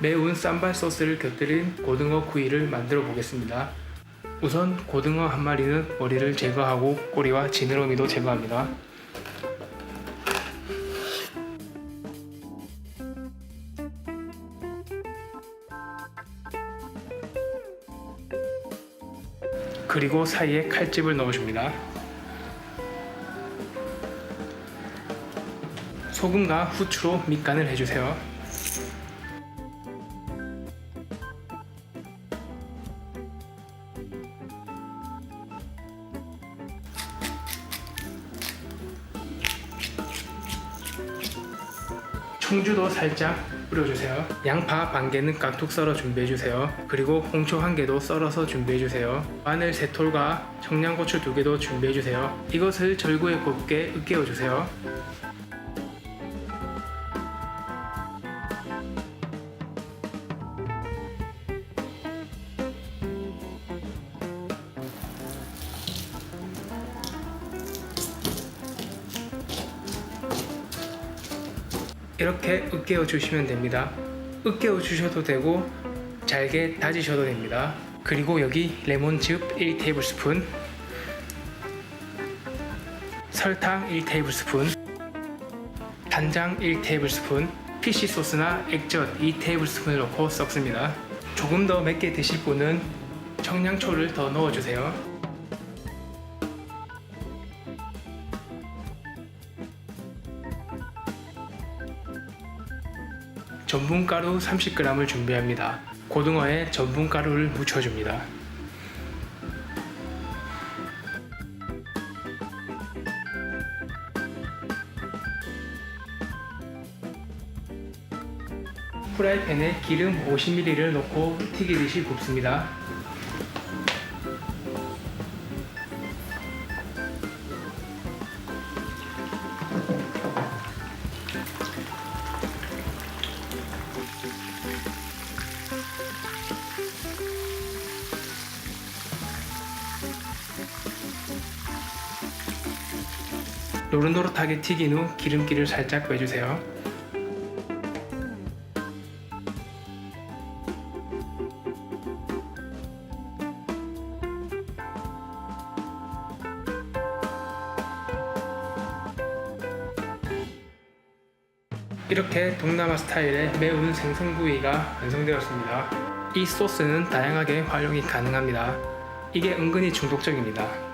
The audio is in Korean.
매운 쌈발 소스를 곁들인 고등어 구이를 만들어 보겠습니다. 우선 고등어 한 마리는 머리를 제거하고 꼬리와 지느러미도 제거합니다. 그리고 사이에 칼집을 넣어줍니다. 소금과 후추로 밑간을 해주세요. 청주도 살짝 뿌려주세요. 양파 반 개는 깍둑 썰어 준비해주세요. 그리고 홍초 한 개도 썰어서 준비해주세요. 마늘 세 톨과 청양고추 두 개도 준비해주세요. 이것을 절구에 곱게 으깨어주세요. 이렇게 으깨어 주시면 됩니다. 으깨어 주셔도 되고 잘게 다지셔도 됩니다. 그리고 여기 레몬즙 1테이블스푼, 설탕 1테이블스푼, 간장 1테이블스푼, 피시 소스나 액젓 2테이블스푼을 넣고 섞습니다. 조금 더 맵게 드실 분은 청양초를 더 넣어주세요. 전분가루 30g을 준비합니다. 고등어에 전분가루를 묻혀줍니다. 프라이팬에 기름 50ml를 넣고 튀기듯이 굽습니다. 노릇노릇하게 튀긴 후 기름기를 살짝 빼주세요. 이렇게 동남아 스타일의 매운 생선구이가 완성되었습니다. 이 소스는 다양하게 활용이 가능합니다. 이게 은근히 중독적입니다.